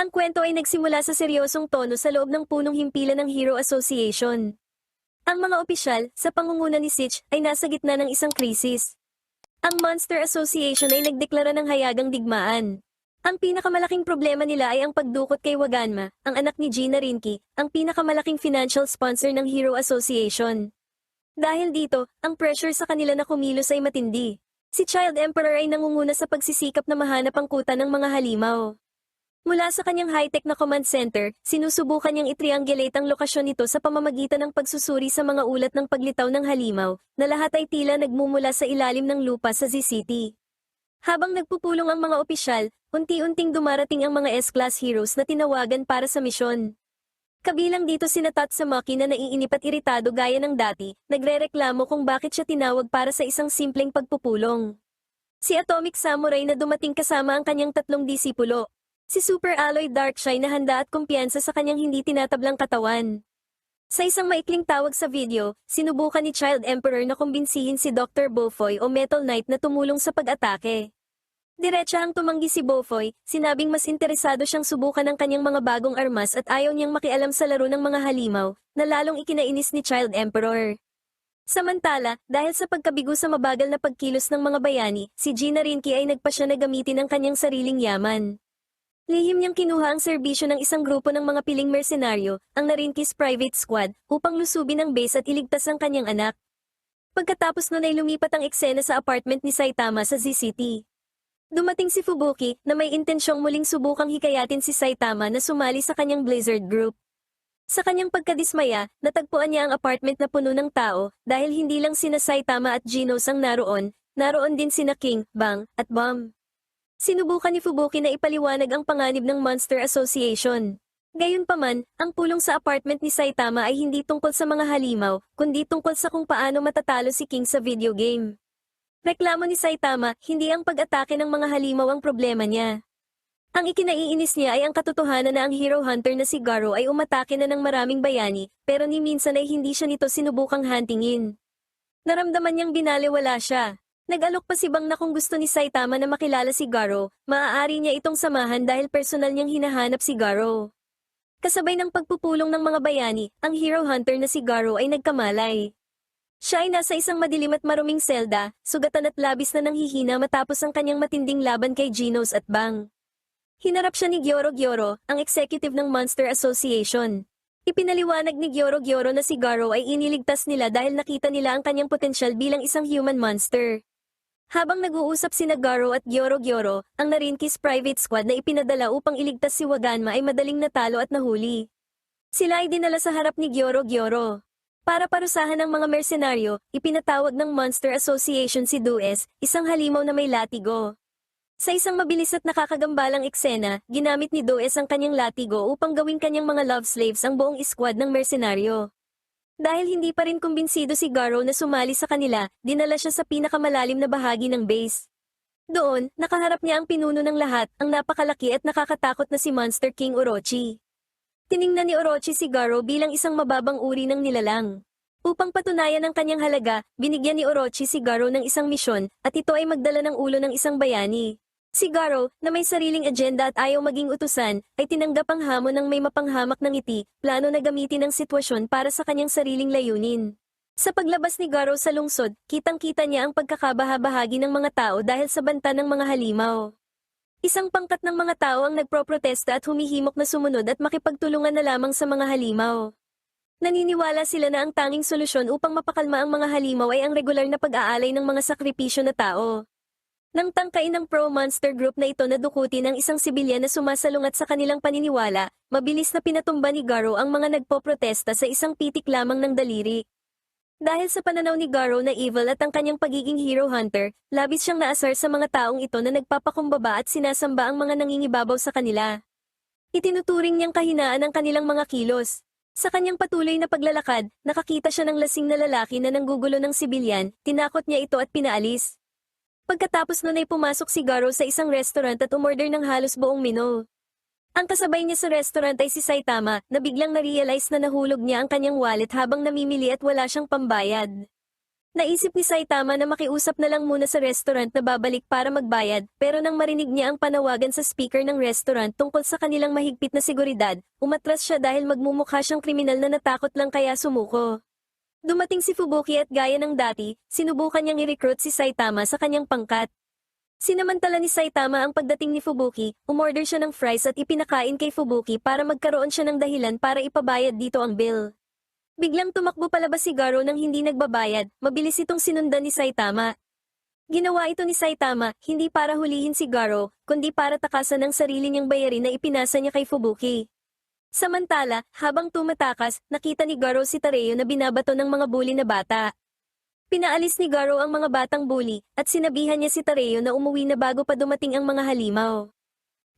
Ang kwento ay nagsimula sa seryosong tono sa loob ng punong himpilan ng Hero Association. Ang mga opisyal, sa pangunguna ni Sitch, ay nasa gitna ng isang krisis. Ang Monster Association ay nagdeklara ng hayagang digmaan. Ang pinakamalaking problema nila ay ang pagdukot kay Waganma, ang anak ni Gina Rinki, ang pinakamalaking financial sponsor ng Hero Association. Dahil dito, ang pressure sa kanila na kumilos ay matindi. Si Child Emperor ay nangunguna sa pagsisikap na mahanap ang kuta ng mga halimaw. Mula sa kanyang high-tech na command center, sinusubukan niyang itriangulate ang lokasyon nito sa pamamagitan ng pagsusuri sa mga ulat ng paglitaw ng halimaw, na lahat ay tila nagmumula sa ilalim ng lupa sa Z-City. Habang nagpupulong ang mga opisyal, unti-unting dumarating ang mga S-Class heroes na tinawagan para sa misyon. Kabilang dito si Natat sa Maki na naiinip at iritado gaya ng dati, nagrereklamo kung bakit siya tinawag para sa isang simpleng pagpupulong. Si Atomic Samurai na dumating kasama ang kanyang tatlong disipulo. Si Super Alloy Darkshine na handa at kumpiyansa sa kanyang hindi tinatablang katawan. Sa isang maikling tawag sa video, sinubukan ni Child Emperor na kumbinsihin si Dr. Bofoy o Metal Knight na tumulong sa pag-atake. Diretsahang tumanggi si Bofoy, sinabing mas interesado siyang subukan ang kanyang mga bagong armas at ayaw niyang makialam sa laro ng mga halimaw, na lalong ikinainis ni Child Emperor. Samantala, dahil sa pagkabigo sa mabagal na pagkilos ng mga bayani, si Gina Rinki ay nagpasya na gamitin ang kanyang sariling yaman. Lihim niyang kinuha ang serbisyo ng isang grupo ng mga piling mersenaryo, ang Narinki's Private Squad, upang lusubin ang base at iligtas ang kanyang anak. Pagkatapos nun ay lumipat ang eksena sa apartment ni Saitama sa Z-City. Dumating si Fubuki na may intensyong muling subukang hikayatin si Saitama na sumali sa kanyang Blizzard Group. Sa kanyang pagkadismaya, natagpuan niya ang apartment na puno ng tao dahil hindi lang sina Saitama at Genos ang naroon, naroon din sina King, Bang, at Bomb. Sinubukan ni Fubuki na ipaliwanag ang panganib ng Monster Association. Gayunpaman, ang pulong sa apartment ni Saitama ay hindi tungkol sa mga halimaw, kundi tungkol sa kung paano matatalo si King sa video game. Reklamo ni Saitama, hindi ang pag-atake ng mga halimaw ang problema niya. Ang ikinaiinis niya ay ang katotohanan na ang hero hunter na si Garo ay umatake na ng maraming bayani, pero ni minsan ay hindi siya nito sinubukang huntingin. Naramdaman niyang binaliwala siya. Nag-alok pa si Bang na kung gusto ni Saitama na makilala si Garo, maaari niya itong samahan dahil personal niyang hinahanap si Garo. Kasabay ng pagpupulong ng mga bayani, ang hero hunter na si Garo ay nagkamalay. Siya ay nasa isang madilim at maruming selda, sugatan at labis na nanghihina matapos ang kanyang matinding laban kay Genos at Bang. Hinarap siya ni Gyoro Gyoro, ang executive ng Monster Association. Ipinaliwanag ni Gyoro Gyoro na si Garo ay iniligtas nila dahil nakita nila ang kanyang potensyal bilang isang human monster. Habang nag-uusap sina Garo at Gyoro Gyoro, ang Narinki's private squad na ipinadala upang iligtas si Waganma ay madaling natalo at nahuli. Sila ay dinala sa harap ni Gyoro Gyoro. Para parusahan ng mga mersenaryo, ipinatawag ng Monster Association si Dues, isang halimaw na may latigo. Sa isang mabilis at nakakagambalang eksena, ginamit ni Does ang kanyang latigo upang gawing kanyang mga love slaves ang buong squad ng mersenaryo. Dahil hindi pa rin kumbinsido si Garo na sumali sa kanila, dinala siya sa pinakamalalim na bahagi ng base. Doon, nakaharap niya ang pinuno ng lahat, ang napakalaki at nakakatakot na si Monster King Orochi. Tiningnan ni Orochi si Garo bilang isang mababang uri ng nilalang. Upang patunayan ang kanyang halaga, binigyan ni Orochi si Garo ng isang misyon, at ito ay magdala ng ulo ng isang bayani. Si Garo, na may sariling agenda at ayaw maging utusan, ay tinanggap ang hamon ng may mapanghamak ng ngiti, plano na gamitin ang sitwasyon para sa kanyang sariling layunin. Sa paglabas ni Garo sa lungsod, kitang-kita niya ang pagkakabahabahagi ng mga tao dahil sa banta ng mga halimaw. Isang pangkat ng mga tao ang nagproprotesta at humihimok na sumunod at makipagtulungan na lamang sa mga halimaw. Naniniwala sila na ang tanging solusyon upang mapakalma ang mga halimaw ay ang regular na pag-aalay ng mga sakripisyo na tao. Nang tangkain ng pro-monster group na ito na dukutin ang isang sibilyan na sumasalungat sa kanilang paniniwala, mabilis na pinatumba ni Garo ang mga nagpoprotesta sa isang pitik lamang ng daliri. Dahil sa pananaw ni Garo na evil at ang kanyang pagiging hero hunter, labis siyang naasar sa mga taong ito na nagpapakumbaba at sinasamba ang mga nangingibabaw sa kanila. Itinuturing niyang kahinaan ang kanilang mga kilos. Sa kanyang patuloy na paglalakad, nakakita siya ng lasing na lalaki na nanggugulo ng sibilyan, tinakot niya ito at pinaalis. Pagkatapos nun ay pumasok si Garo sa isang restaurant at umorder ng halos buong menu. Ang kasabay niya sa restaurant ay si Saitama, na biglang na-realize na nahulog niya ang kanyang wallet habang namimili at wala siyang pambayad. Naisip ni Saitama na makiusap na lang muna sa restaurant na babalik para magbayad, pero nang marinig niya ang panawagan sa speaker ng restaurant tungkol sa kanilang mahigpit na seguridad, umatras siya dahil magmumukha siyang kriminal na natakot lang kaya sumuko. Dumating si Fubuki at gaya ng dati, sinubukan niyang i-recruit si Saitama sa kanyang pangkat. Sinamantala ni Saitama ang pagdating ni Fubuki, umorder siya ng fries at ipinakain kay Fubuki para magkaroon siya ng dahilan para ipabayad dito ang bill. Biglang tumakbo palabas si Garo nang hindi nagbabayad, mabilis itong sinundan ni Saitama. Ginawa ito ni Saitama, hindi para hulihin si Garo, kundi para takasan ang sarili niyang bayarin na ipinasa niya kay Fubuki. Samantala, habang tumatakas, nakita ni Garo si Tareo na binabato ng mga bully na bata. Pinaalis ni Garo ang mga batang bully, at sinabihan niya si Tareo na umuwi na bago pa dumating ang mga halimaw.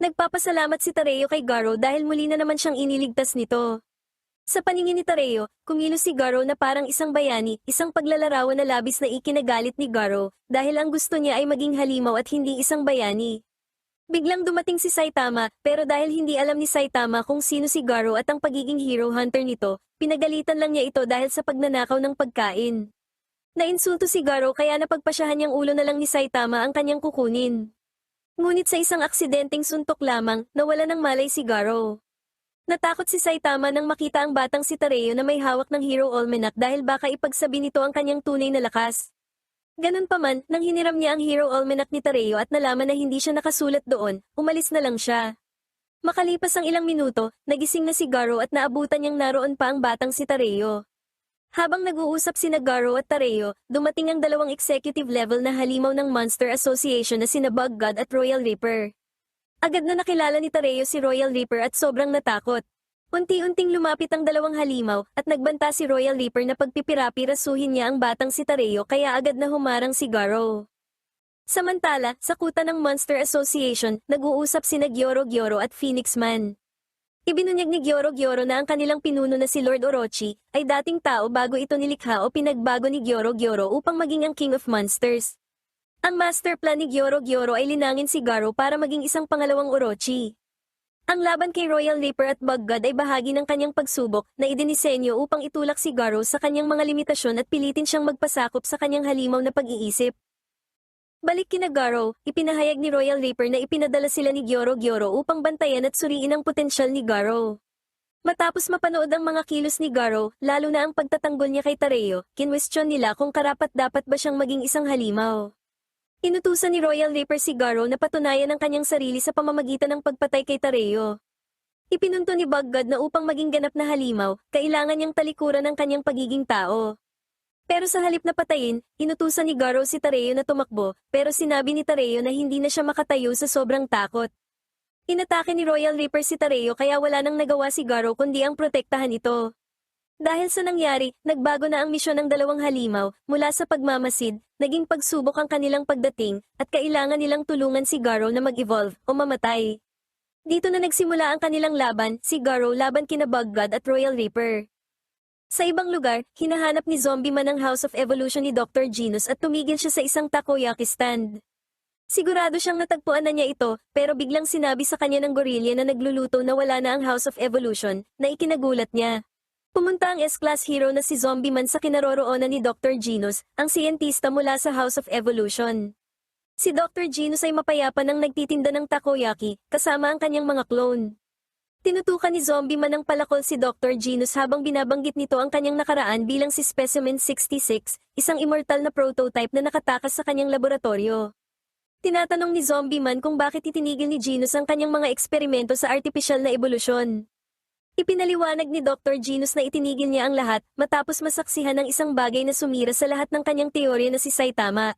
Nagpapasalamat si Tareo kay Garo dahil muli na naman siyang iniligtas nito. Sa paningin ni Tareo, kumilos si Garo na parang isang bayani, isang paglalarawan na labis na ikinagalit ni Garo, dahil ang gusto niya ay maging halimaw at hindi isang bayani. Biglang dumating si Saitama, pero dahil hindi alam ni Saitama kung sino si Garo at ang pagiging hero hunter nito, pinagalitan lang niya ito dahil sa pagnanakaw ng pagkain. Nainsulto si Garo kaya napagpasyahan niyang ulo na lang ni Saitama ang kanyang kukunin. Ngunit sa isang aksidenteng suntok lamang, nawala ng malay si Garo. Natakot si Saitama nang makita ang batang si Tareo na may hawak ng Hero Almanac dahil baka ipagsabi nito ang kanyang tunay na lakas. Ganun pa man, nang hiniram niya ang Hero Almanac ni Tareo at nalaman na hindi siya nakasulat doon, umalis na lang siya. Makalipas ang ilang minuto, nagising na si Garo at naabutan niyang naroon pa ang batang si Tareo. Habang nag-uusap sina Garo at Tareo, dumating ang dalawang executive level na halimaw ng Monster Association na sina Bug God at Royal Reaper. Agad na nakilala ni Tareo si Royal Reaper at sobrang natakot. Unti-unting lumapit ang dalawang halimaw at nagbanta si Royal Reaper na pagpipirapirasuhin niya ang batang si Tareo kaya agad na humarang si Garo. Samantala, sa kuta ng Monster Association, nag-uusap sina Gyoro Gyoro at Phoenix Man. Ibinunyag ni Gyoro Gyoro na ang kanilang pinuno na si Lord Orochi ay dating tao bago ito nilikha o pinagbago ni Gyoro Gyoro upang maging ang King of Monsters. Ang master plan ni Gyoro Gyoro ay linangin si Garo para maging isang pangalawang Orochi. Ang laban kay Royal Reaper at Bug God ay bahagi ng kanyang pagsubok na idinisenyo upang itulak si Garo sa kanyang mga limitasyon at pilitin siyang magpasakop sa kanyang halimaw na pag-iisip. Balik kina Garo, ipinahayag ni Royal Reaper na ipinadala sila ni Gyoro Gyoro upang bantayan at suriin ang potensyal ni Garo. Matapos mapanood ang mga kilos ni Garo, lalo na ang pagtatanggol niya kay Tareo, kinwestiyon nila kung karapat dapat ba siyang maging isang halimaw. Inutusan ni Royal Reaper si Garo na patunayan ang kanyang sarili sa pamamagitan ng pagpatay kay Tareo. Ipinunto ni Buggod na upang maging ganap na halimaw, kailangan niyang talikuran ang kanyang pagiging tao. Pero sa halip na patayin, inutusan ni Garo si Tareo na tumakbo, pero sinabi ni Tareo na hindi na siya makatayo sa sobrang takot. Inatake ni Royal Reaper si Tareo kaya wala nang nagawa si Garo kundi ang protektahan ito. Dahil sa nangyari, nagbago na ang misyon ng dalawang halimaw, mula sa pagmamasid, naging pagsubok ang kanilang pagdating, at kailangan nilang tulungan si Garo na mag-evolve o mamatay. Dito na nagsimula ang kanilang laban, si Garo laban kina Bug-God at Royal Reaper. Sa ibang lugar, hinahanap ni Zombie man ang House of Evolution ni Dr. Genus at tumigil siya sa isang takoyaki stand. Sigurado siyang natagpuan na niya ito, pero biglang sinabi sa kanya ng gorilla na nagluluto na wala na ang House of Evolution, na ikinagulat niya. Pumunta ang S-Class hero na si Zombie Man sa kinaroroonan ni Dr. Genus, ang siyentista mula sa House of Evolution. Si Dr. Genus ay mapayapa nang nagtitinda ng takoyaki, kasama ang kanyang mga clone. Tinutukan ni Zombie Man ang palakol si Dr. Genus habang binabanggit nito ang kanyang nakaraan bilang si Specimen 66, isang immortal na prototype na nakatakas sa kanyang laboratorio. Tinatanong ni Zombie Man kung bakit itinigil ni Genus ang kanyang mga eksperimento sa artificial na ebolusyon. Ipinaliwanag ni Dr. Genus na itinigil niya ang lahat matapos masaksihan ng isang bagay na sumira sa lahat ng kanyang teorya na si Saitama.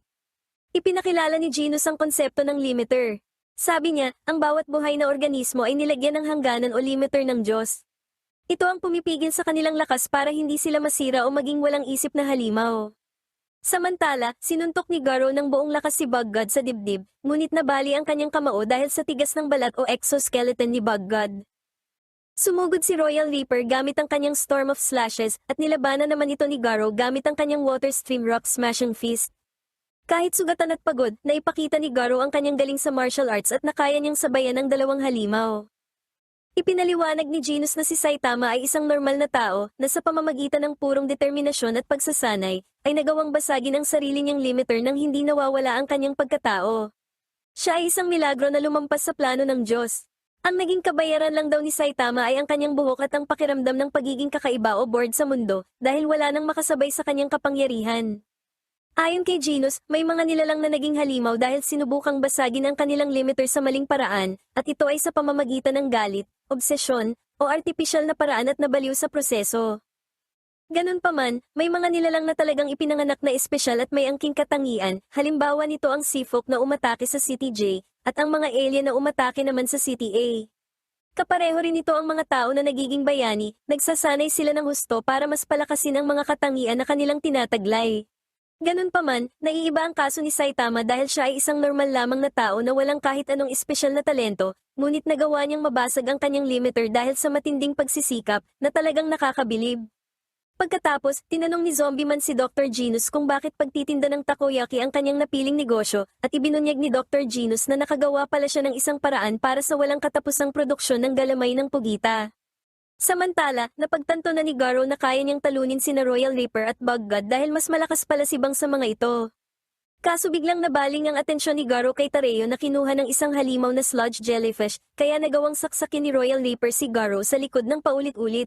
Ipinakilala ni Genus ang konsepto ng limiter. Sabi niya, ang bawat buhay na organismo ay nilagyan ng hangganan o limiter ng Diyos. Ito ang pumipigil sa kanilang lakas para hindi sila masira o maging walang isip na halimaw. Samantala, sinuntok ni Garo ng buong lakas si Buggod sa dibdib, ngunit nabali ang kanyang kamao dahil sa tigas ng balat o exoskeleton ni Buggod. Sumugod si Royal Reaper gamit ang kanyang Storm of Slashes at nilabanan naman ito ni Garo gamit ang kanyang Water Stream Rock Smashing Fist. Kahit sugatan at pagod, naipakita ni Garo ang kanyang galing sa martial arts at nakaya niyang sabayan ang dalawang halimaw. Ipinaliwanag ni Genus na si Saitama ay isang normal na tao na sa pamamagitan ng purong determinasyon at pagsasanay, ay nagawang basagin ang sarili niyang limiter nang hindi nawawala ang kanyang pagkatao. Siya ay isang milagro na lumampas sa plano ng Diyos. Ang naging kabayaran lang daw ni Saitama ay ang kanyang buhok at ang pakiramdam ng pagiging kakaiba o bored sa mundo dahil wala nang makasabay sa kanyang kapangyarihan. Ayon kay Genus, may mga nilalang na naging halimaw dahil sinubukang basagin ang kanilang limiter sa maling paraan, at ito ay sa pamamagitan ng galit, obsesyon, o artipisyal na paraan at nabaliw sa proseso. Ganun pa man, may mga nilalang na talagang ipinanganak na espesyal at may angking katangian, halimbawa nito ang Seafolk na umatake sa City J, at ang mga alien na umatake naman sa City A. Kapareho rin ito ang mga tao na nagiging bayani, nagsasanay sila ng husto para mas palakasin ang mga katangian na kanilang tinataglay. Ganun pa man, naiiba ang kaso ni Saitama dahil siya ay isang normal lamang na tao na walang kahit anong espesyal na talento, ngunit nagawa niyang mabasag ang kanyang limiter dahil sa matinding pagsisikap na talagang nakakabilib. Pagkatapos, tinanong ni Zombie Man si Dr. Genus kung bakit pagtitinda ng takoyaki ang kanyang napiling negosyo at ibinunyag ni Dr. Genus na nakagawa pala siya ng isang paraan para sa walang katapusang produksyon ng galamay ng pugita. Samantala, napagtanto na ni Garo na kaya niyang talunin sina Royal Reaper at Bug God dahil mas malakas pala si Bang sa mga ito. Kaso biglang nabaling ang atensyon ni Garo kay Tareo na kinuha ng isang halimaw na sludge jellyfish, kaya nagawang saksakin ni Royal Reaper si Garo sa likod ng paulit-ulit.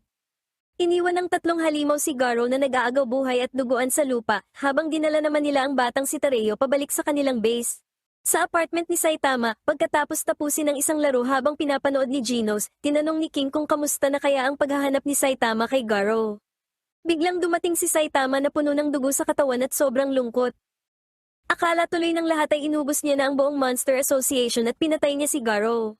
Iniwan ng tatlong halimaw si Garo na nag-aagaw buhay at duguan sa lupa, habang dinala naman nila ang batang si Tareo pabalik sa kanilang base. Sa apartment ni Saitama, pagkatapos tapusin ng isang laro habang pinapanood ni Genos, tinanong ni King kung kamusta na kaya ang paghahanap ni Saitama kay Garo. Biglang dumating si Saitama na puno ng dugo sa katawan at sobrang lungkot. Akala tuloy ng lahat ay inubos niya na ang buong Monster Association at pinatay niya si Garo.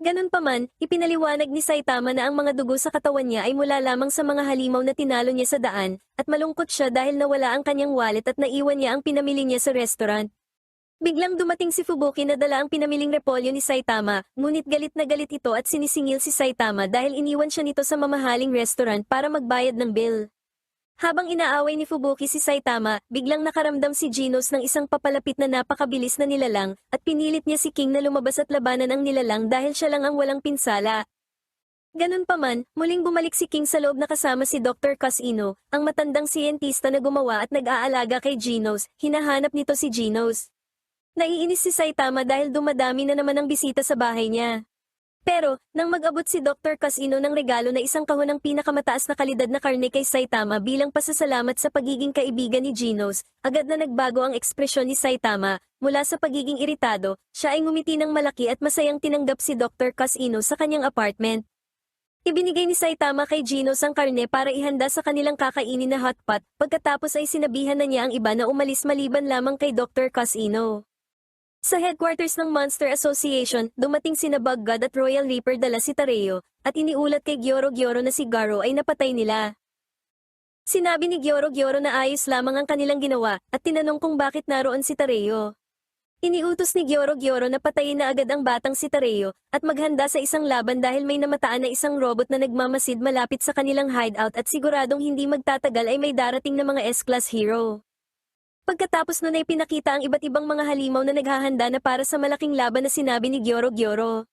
Ganun pa man, ipinaliwanag ni Saitama na ang mga dugo sa katawan niya ay mula lamang sa mga halimaw na tinalo niya sa daan, at malungkot siya dahil nawala ang kanyang wallet at naiwan niya ang pinamili niya sa restaurant. Biglang dumating si Fubuki na dala ang pinamiling repolyo ni Saitama, ngunit galit na galit ito at sinisingil si Saitama dahil iniwan siya nito sa mamahaling restaurant para magbayad ng bill. Habang inaaway ni Fubuki si Saitama, biglang nakaramdam si Genos ng isang papalapit na napakabilis na nilalang, at pinilit niya si King na lumabas at labanan ang nilalang dahil siya lang ang walang pinsala. Ganun pa man, muling bumalik si King sa loob na kasama si Dr. Casino, ang matandang siyentista na gumawa at nag-aalaga kay Genos, hinahanap nito si Genos. Naiinis si Saitama dahil dumadami na naman ang bisita sa bahay niya. Pero, nang mag-abot si Dr. Casino ng regalo na isang kahon ng pinakamataas na kalidad na karne kay Saitama bilang pasasalamat sa pagiging kaibigan ni Genos, agad na nagbago ang ekspresyon ni Saitama, mula sa pagiging iritado, siya ay ngumiti ng malaki at masayang tinanggap si Dr. Casino sa kanyang apartment. Ibinigay ni Saitama kay Genos ang karne para ihanda sa kanilang kakainin na hotpot, pagkatapos ay sinabihan na niya ang iba na umalis maliban lamang kay Dr. Casino. Sa headquarters ng Monster Association, dumating sina Bug God at Royal Reaper dala si Tareo, at iniulat kay Gyoro Gyoro na si Garo ay napatay nila. Sinabi ni Gyoro Gyoro na ayos lamang ang kanilang ginawa, at tinanong kung bakit naroon si Tareo. Iniutos ni Gyoro Gyoro na patayin na agad ang batang si Tareo, at maghanda sa isang laban dahil may namataan na isang robot na nagmamasid malapit sa kanilang hideout at siguradong hindi magtatagal ay may darating na mga S-Class hero. Pagkatapos nun ay pinakita ang iba't ibang mga halimaw na naghahanda na para sa malaking laban na sinabi ni Gyoro Gyoro.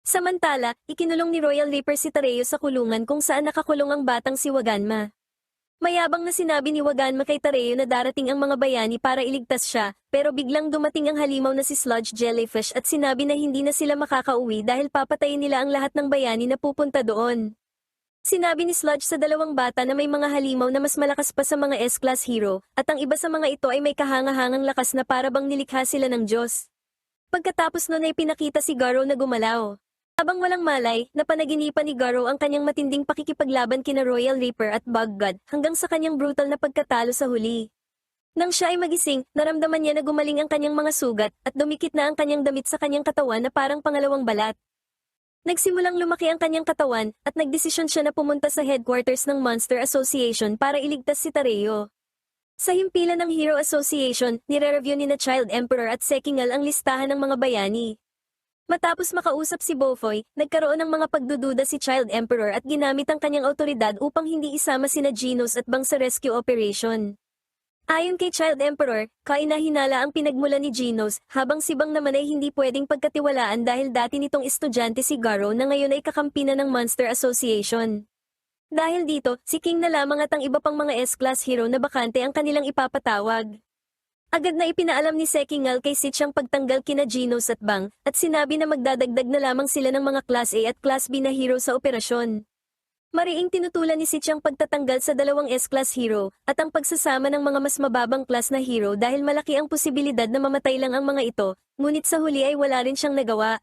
Samantala, ikinulong ni Royal Reaper si Tareo sa kulungan kung saan nakakulong ang batang si Waganma. Mayabang na sinabi ni Waganma kay Tareo na darating ang mga bayani para iligtas siya, pero biglang dumating ang halimaw na si Sludge Jellyfish at sinabi na hindi na sila makakauwi dahil papatayin nila ang lahat ng bayani na pupunta doon. Sinabi ni Sludge sa dalawang bata na may mga halimaw na mas malakas pa sa mga S-Class hero, at ang iba sa mga ito ay may kahangahangang lakas na para bang nilikha sila ng Diyos. Pagkatapos nun ay pinakita si Garo na gumalaw. Habang walang malay, napanaginipan ni Garo ang kanyang matinding pakikipaglaban kina Royal Reaper at Bug God hanggang sa kanyang brutal na pagkatalo sa huli. Nang siya ay magising, naramdaman niya na gumaling ang kanyang mga sugat at dumikit na ang kanyang damit sa kanyang katawan na parang pangalawang balat. Nagsimulang lumaki ang kanyang katawan at nagdesisyon siya na pumunta sa headquarters ng Monster Association para iligtas si Tareo. Sa himpilan ng Hero Association, nire-review ni na Child Emperor at Sekingal ang listahan ng mga bayani. Matapos makausap si Bofoy, nagkaroon ng mga pagdududa si Child Emperor at ginamit ang kanyang autoridad upang hindi isama sina Genos at Bang sa rescue operation. Ayon kay Child Emperor, kainahinala ang pinagmula ni Genos, habang si Bang naman ay hindi pwedeng pagkatiwalaan dahil dati nitong estudyante si Garo na ngayon ay kakampi na ng Monster Association. Dahil dito, si King na lamang at ang iba pang mga S-class hero na bakante ang kanilang ipapatawag. Agad na ipinaalam ni Sekingal kay Sitch ang pagtanggal kina Genos at Bang, at sinabi na magdadagdag na lamang sila ng mga Class A at Class B na hero sa operasyon. Mariing tinutulan ni Sitch ang pagtatanggal sa dalawang S-class hero, at ang pagsasama ng mga mas mababang class na hero dahil malaki ang posibilidad na mamatay lang ang mga ito, ngunit sa huli ay wala rin siyang nagawa.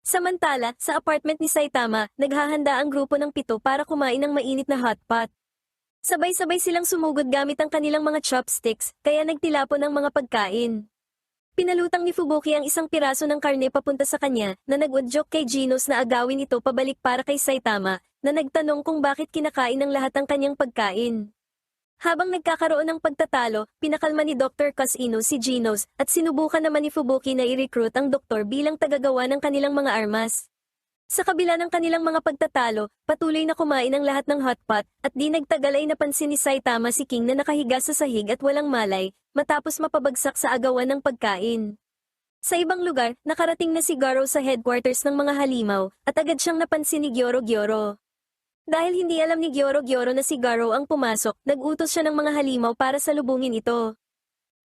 Samantala, sa apartment ni Saitama, naghahanda ang grupo ng pito para kumain ng mainit na hot pot. Sabay-sabay silang sumugod gamit ang kanilang mga chopsticks, kaya nagtilapon ng mga pagkain. Pinalutang ni Fubuki ang isang piraso ng karne papunta sa kanya, na nag-udyok kay Genos na agawin ito pabalik para kay Saitama, na nagtanong kung bakit kinakain ng lahat ang kanyang pagkain. Habang nagkakaroon ng pagtatalo, pinakalma ni Dr. Casino si Genos, at sinubukan naman ni Fubuki na i-recruit ang doktor bilang tagagawa ng kanilang mga armas. Sa kabila ng kanilang mga pagtatalo, patuloy na kumain ang lahat ng hotpot, at di nagtagal ay napansin ni Saitama si King na nakahiga sa sahig at walang malay, matapos mapabagsak sa agawan ng pagkain. Sa ibang lugar, nakarating na si Garo sa headquarters ng mga halimaw, at agad siyang napansin ni Gyoro Gyoro. Dahil hindi alam ni Gyoro Gyoro na si Garo ang pumasok, nag-utos siya ng mga halimaw para salubungin ito.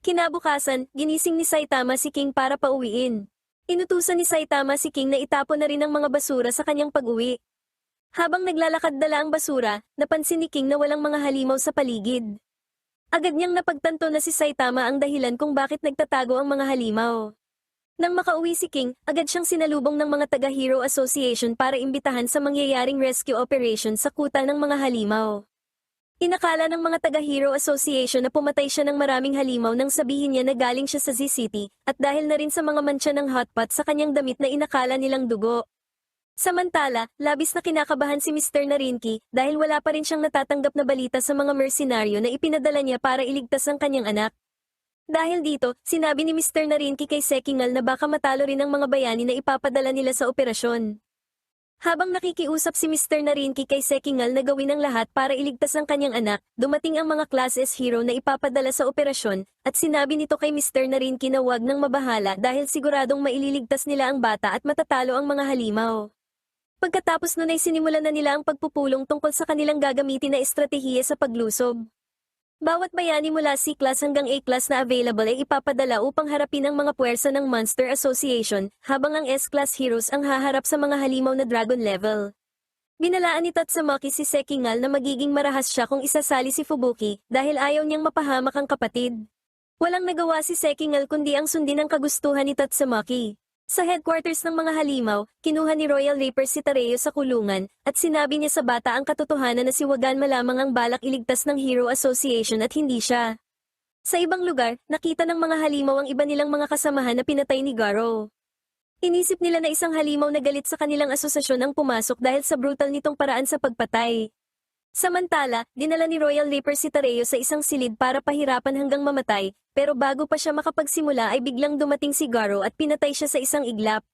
Kinabukasan, ginising ni Saitama si King para pauwiin. Inutusan ni Saitama si King na itapon na rin ang mga basura sa kanyang pag-uwi. Habang naglalakad dala ang basura, napansin ni King na walang mga halimaw sa paligid. Agad niyang napagtanto na si Saitama ang dahilan kung bakit nagtatago ang mga halimaw. Nang makauwi si King, agad siyang sinalubong ng mga taga-Hero Association para imbitahan sa mangyayaring rescue operation sa kuta ng mga halimaw. Inakala ng mga taga-Hero Association na pumatay siya ng maraming halimaw nang sabihin niya na galing siya sa Z-City, at dahil na rin sa mga mantsa ng hotpot sa kanyang damit na inakala nilang dugo. Samantala, labis na kinakabahan si Mr. Narinki dahil wala pa rin siyang natatanggap na balita sa mga mercenaryo na ipinadala niya para iligtas ang kanyang anak. Dahil dito, sinabi ni Mr. Narinki kay Sekingal na baka matalo rin ang mga bayani na ipapadala nila sa operasyon. Habang nakikiusap si Mr. Narinki kay Sekingal na gawin ang lahat para iligtas ang kanyang anak, dumating ang mga Class S hero na ipapadala sa operasyon, at sinabi nito kay Mr. Narinki na wag nang mabahala dahil siguradong maililigtas nila ang bata at matatalo ang mga halimaw. Pagkatapos nun ay sinimulan na nila ang pagpupulong tungkol sa kanilang gagamitin na estratehiya sa paglusob. Bawat bayani mula C-class hanggang A-class na available ay ipapadala upang harapin ang mga puwersa ng Monster Association, habang ang S-class heroes ang haharap sa mga halimaw na dragon level. Binalaan ni Tatsumaki si Sekingal na magiging marahas siya kung isasali si Fubuki dahil ayaw niyang mapahamak ang kapatid. Walang nagawa si Sekingal kundi ang sundin ang kagustuhan ni Tatsumaki. Sa headquarters ng mga halimaw, kinuha ni Royal Reaper si Tareo sa kulungan, at sinabi niya sa bata ang katotohanan na si Wagan malamang ang balak iligtas ng Hero Association at hindi siya. Sa ibang lugar, nakita ng mga halimaw ang iba nilang mga kasamahan na pinatay ni Garo. Inisip nila na isang halimaw na galit sa kanilang asosasyon ang pumasok dahil sa brutal nitong paraan sa pagpatay. Samantala, dinala ni Royal Reaper si Tareo sa isang silid para pahirapan hanggang mamatay, pero bago pa siya makapagsimula ay biglang dumating si Garo at pinatay siya sa isang iglap.